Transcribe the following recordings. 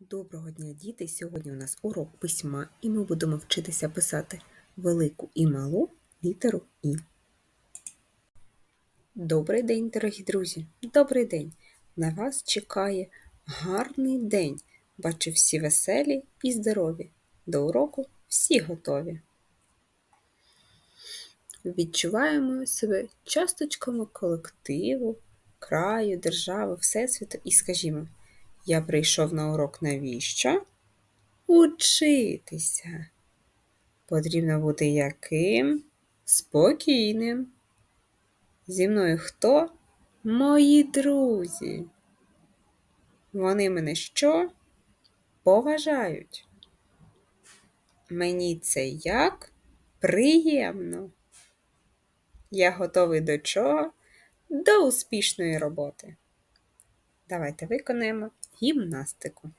Доброго дня, діти! Сьогодні у нас урок письма, і ми будемо вчитися писати велику і малу літеру І. Добрий день, дорогі друзі! Добрий день! На вас чекає гарний день. Бачу всі веселі і здорові. До уроку всі готові. Відчуваємо себе часточками колективу, краю, держави, Всесвіту і скажімо. Я прийшов на урок навіщо? Учитися. Потрібно бути яким? Спокійним. Зі мною хто? Мої друзі. Вони мене що? Поважають. Мені це як? Приємно. Я готовий до чого? До успішної роботи. Давайте виконаємо гімнастику.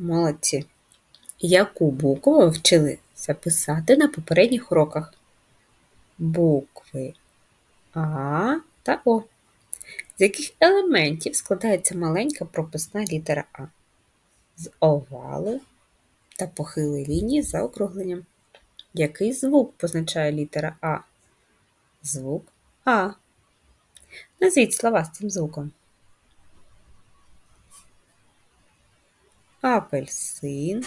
Молодці. Яку букву ви вчилися писати на попередніх уроках? Букви А та О. З яких елементів складається маленька прописна літера А? З овалу та похилої лінії за округленням. Який звук позначає літера А? Звук А. Назвіть слова з цим звуком. Апельсин,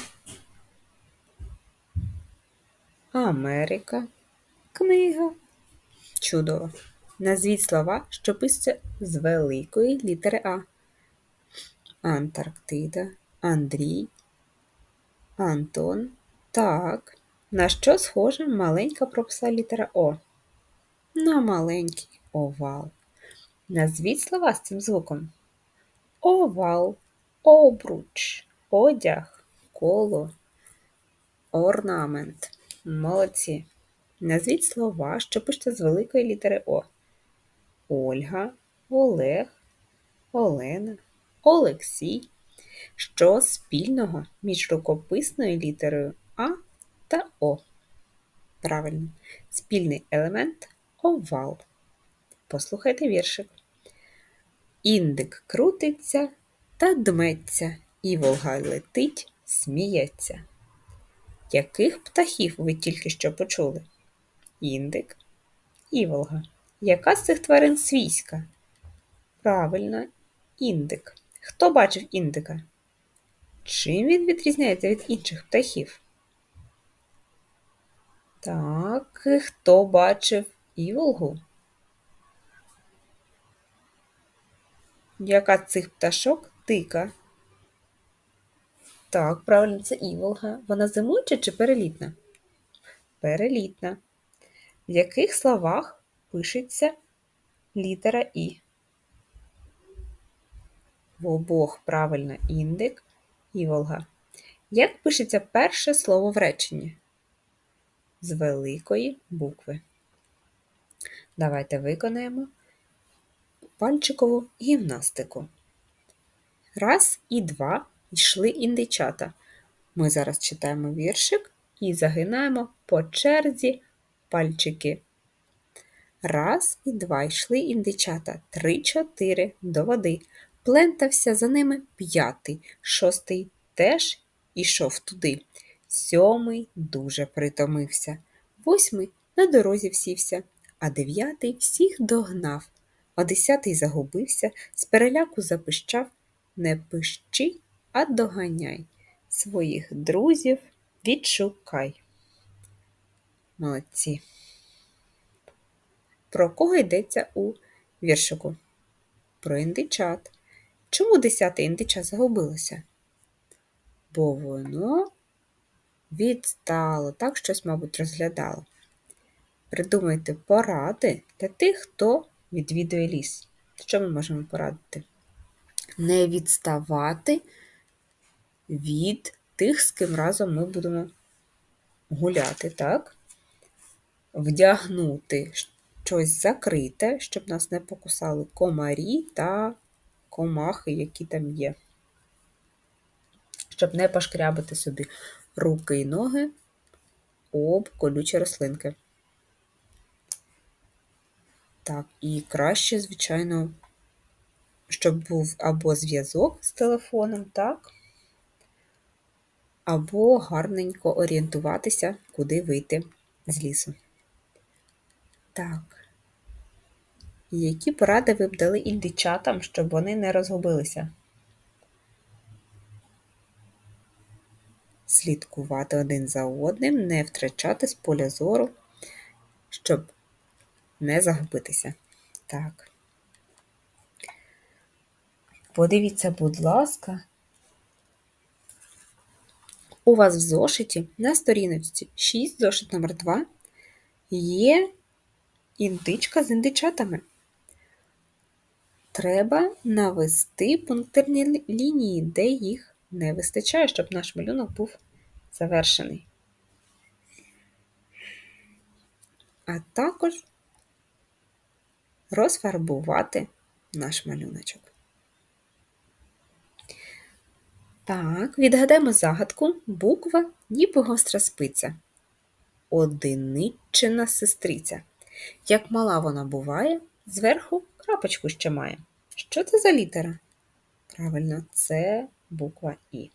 Америка, книга. Чудово. Назвіть слова, що пишуться з великої літери А. Антарктида, Андрій, Антон. Так. На що схожа маленька прописа літера О? На маленький овал. Назвіть слова з цим звуком. Овал, обруч, одяг, коло, орнамент. Молодці. Назвіть слова, що пишете з великої літери О. Ольга, Олег, Олена, Олексій. Що спільного між рукописною літерою А та О? Правильно. Спільний елемент овал. Послухайте віршик. Індик крутиться та дметься, і волга летить, сміється. Яких птахів ви тільки що почули? Індик і волга. Яка з цих тварин свійська? Правильно, індик. Хто бачив індика? Чим він відрізняється від інших птахів? Так, хто бачив іволгу? Яка з цих пташок тика? Так, правильно, це іволга. Вона зимуюча чи перелітна? Перелітна. В яких словах пишеться літера І? В обох правильно індик іволга. Як пишеться перше слово в реченні? З великої букви. Давайте виконаємо пальчикову гімнастику. Раз і два йшли індичата. Ми зараз читаємо віршик і загинаємо по черзі пальчики. Раз і два йшли індичата, три-чотири до води. Плентався за ними п'ятий, шостий теж ішов туди. Сьомий дуже притомився, восьмий на дорозі всівся, а дев'ятий всіх догнав, а десятий загубився, з переляку запищав Не пищи, а доганяй. Своїх друзів відшукай. Молодці. Про кого йдеться у віршику? Про індичат. Чому десяте індича загубилося? Бо воно відстало, так щось, мабуть, розглядало. Придумайте поради для тих, хто відвідує ліс. Що ми можемо порадити? Не відставати від тих, з ким разом ми будемо гуляти, так? Вдягнути щось закрите, щоб нас не покусали комарі та комахи, які там є. Щоб не пошкрябити собі руки і ноги об колючі рослинки. Так, і краще, звичайно, щоб був або зв'язок з телефоном, так, або гарненько орієнтуватися, куди вийти з лісу. Так. Які поради ви б дали індичатам, щоб вони не розгубилися? Слідкувати один за одним, не втрачати з поля зору, щоб не загубитися. Так. Подивіться, будь ласка, у вас в зошиті на сторіночці 6, зошит номер 2 є індичка з індичатами. Треба навести пунктирні лінії, де їх не вистачає, щоб наш малюнок був завершений. А також розфарбувати наш малюночок. Так, відгадаємо загадку буква ніби гостра спиця. Одиниччина сестриця. Як мала вона буває, зверху крапочку ще має. Що це за літера? Правильно, це буква І.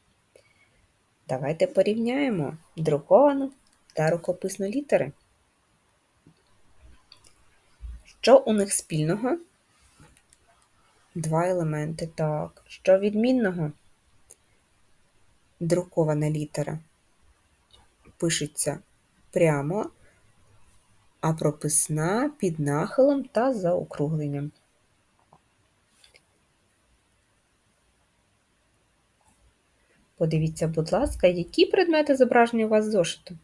Давайте порівняємо друковану та рукописну літери. Що у них спільного? Два елементи. Так. Що відмінного? Друкована літера пишеться прямо, а прописна під нахилом та заокругленням. Подивіться, будь ласка, які предмети зображені у вас зошиту?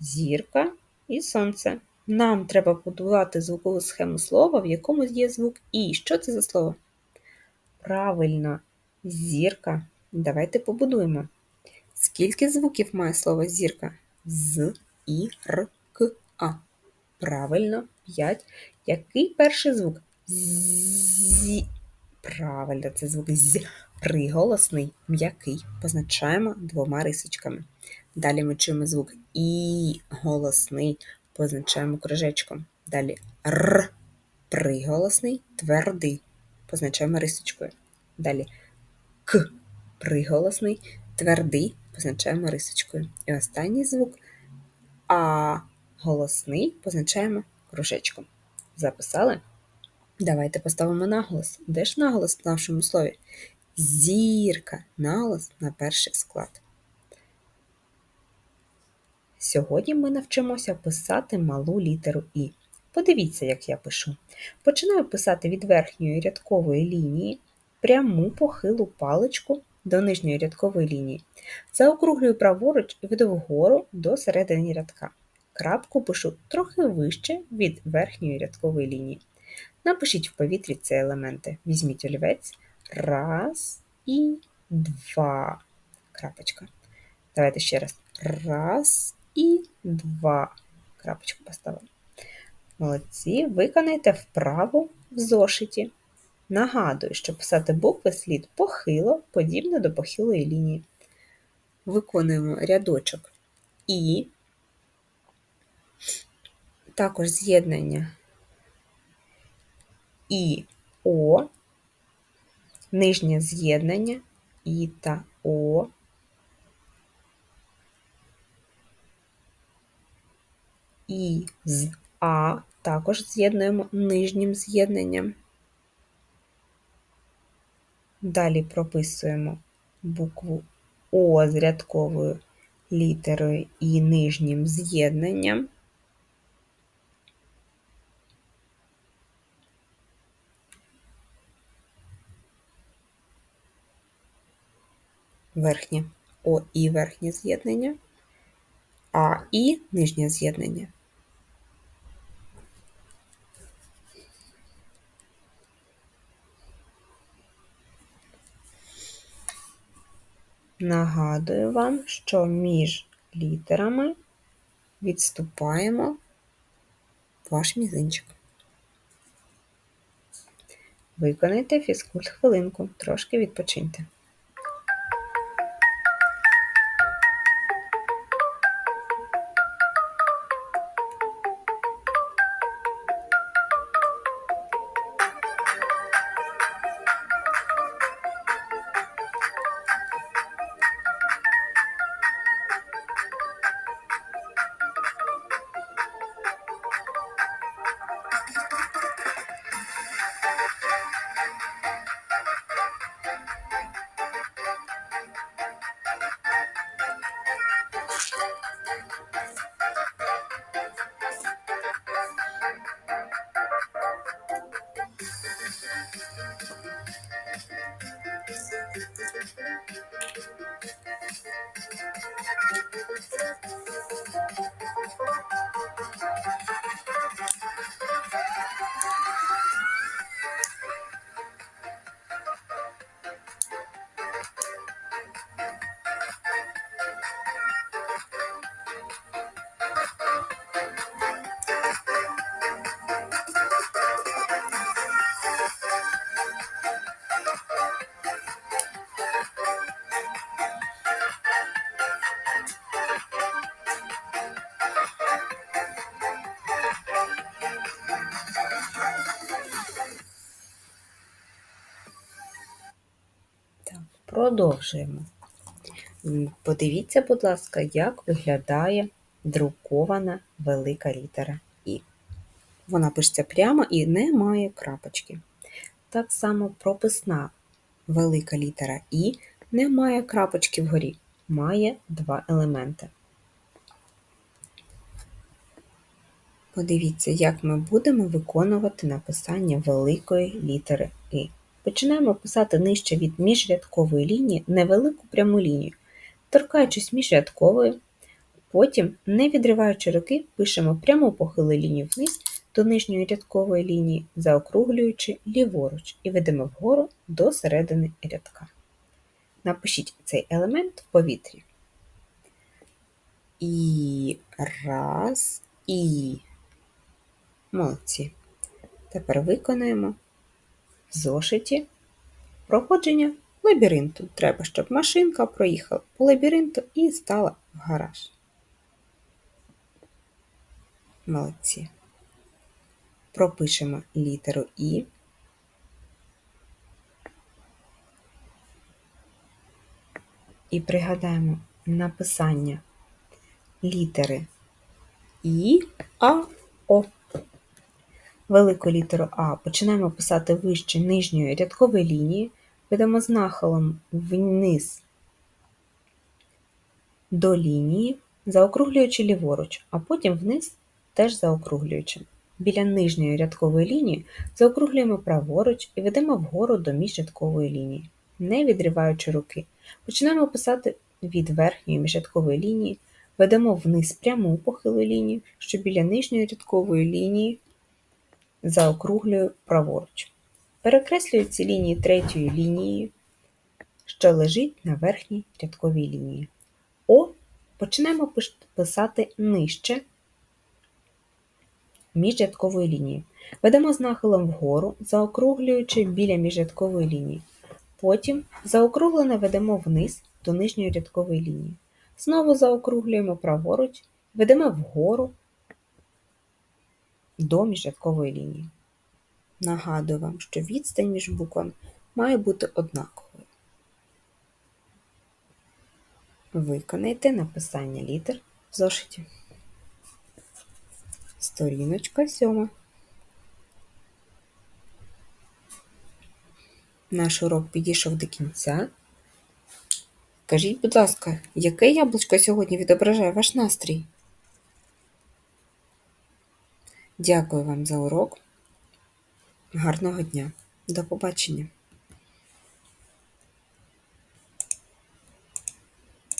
Зірка і сонце. Нам треба будувати звукову схему слова, в якому є звук І. Що це за слово? Правильно, зірка. Давайте побудуємо. Скільки звуків має слово зірка? З, І, Р, К, А. Правильно, 5. Який перший звук? Зі. Правильно, це звук з. Приголосний, м'який. Позначаємо двома рисочками. Далі ми чуємо звук І голосний, позначаємо кружечком. Далі Р. Приголосний, твердий. Позначаємо рисочкою. Далі К. Приголосний, твердий, позначаємо рисочкою. І останній звук А. Голосний позначаємо кружечком. Записали? Давайте поставимо наголос. Де ж наголос в нашому слові? Зірка, наголос на перший склад. Сьогодні ми навчимося писати малу літеру І. Подивіться, як я пишу. Починаю писати від верхньої рядкової лінії пряму похилу паличку до нижньої рядкової лінії. Заокруглюю праворуч і веду вгору до середини рядка. Крапку пишу трохи вище від верхньої рядкової лінії. Напишіть в повітрі ці елементи. Візьміть олівець. Раз і два. Крапочка. Давайте ще раз. Раз і два. Крапочку поставимо. Молодці, виконайте вправу в зошиті. Нагадую, що писати букви слід похило, подібно до похилої лінії. Виконуємо рядочок І, також з'єднання І О, нижнє з'єднання І та О. І з А також з'єднуємо нижнім з'єднанням. Далі прописуємо букву О з рядковою літерою і нижнім з'єднанням. Верхнє О і верхнє з'єднання, А і нижнє з'єднання. Нагадую вам, що між літерами відступаємо ваш мізинчик. Виконайте фізкульт хвилинку, трошки відпочиньте. Продовжуємо. Подивіться, будь ласка, як виглядає друкована велика літера І. Вона пишеться прямо і не має крапочки. Так само прописна велика літера І не має крапочки вгорі, має два елементи. Подивіться, як ми будемо виконувати написання великої літери І. Починаємо писати нижче від міжрядкової лінії невелику пряму лінію, торкаючись міжрядкової, потім, не відриваючи руки, пишемо пряму похилу лінію вниз до нижньої рядкової лінії, заокруглюючи ліворуч, і ведемо вгору до середини рядка. Напишіть цей елемент в повітрі. І раз, і молодці. Тепер виконаємо зошиті проходження лабіринту. Треба, щоб машинка проїхала по лабіринту і стала в гараж. Молодці. Пропишемо літеру І. І пригадаємо написання літери І, А, О велику літеру А починаємо писати вище нижньої рядкової лінії, ведемо з нахилом вниз до лінії, заокруглюючи ліворуч, а потім вниз теж заокруглюючи. Біля нижньої рядкової лінії заокруглюємо праворуч і ведемо вгору до міжрядкової лінії, не відриваючи руки. Починаємо писати від верхньої міжрядкової лінії, ведемо вниз пряму похилу лінію, що біля нижньої рядкової лінії заокруглюю праворуч. Перекреслюю ці лінії третьою лінією, що лежить на верхній рядковій лінії. О починаємо писати нижче міжрядкової лінії. Ведемо з нахилом вгору, заокруглюючи біля міжрядкової лінії. Потім заокруглено ведемо вниз до нижньої рядкової лінії. Знову заокруглюємо праворуч, ведемо вгору до міжрядкової лінії. Нагадую вам, що відстань між буквами має бути однаковою. Виконайте написання літер в зошиті. Сторіночка сьома. Наш урок підійшов до кінця. Скажіть, будь ласка, яке яблучко сьогодні відображає ваш настрій? Дякую вам за урок. Гарного дня. До побачення.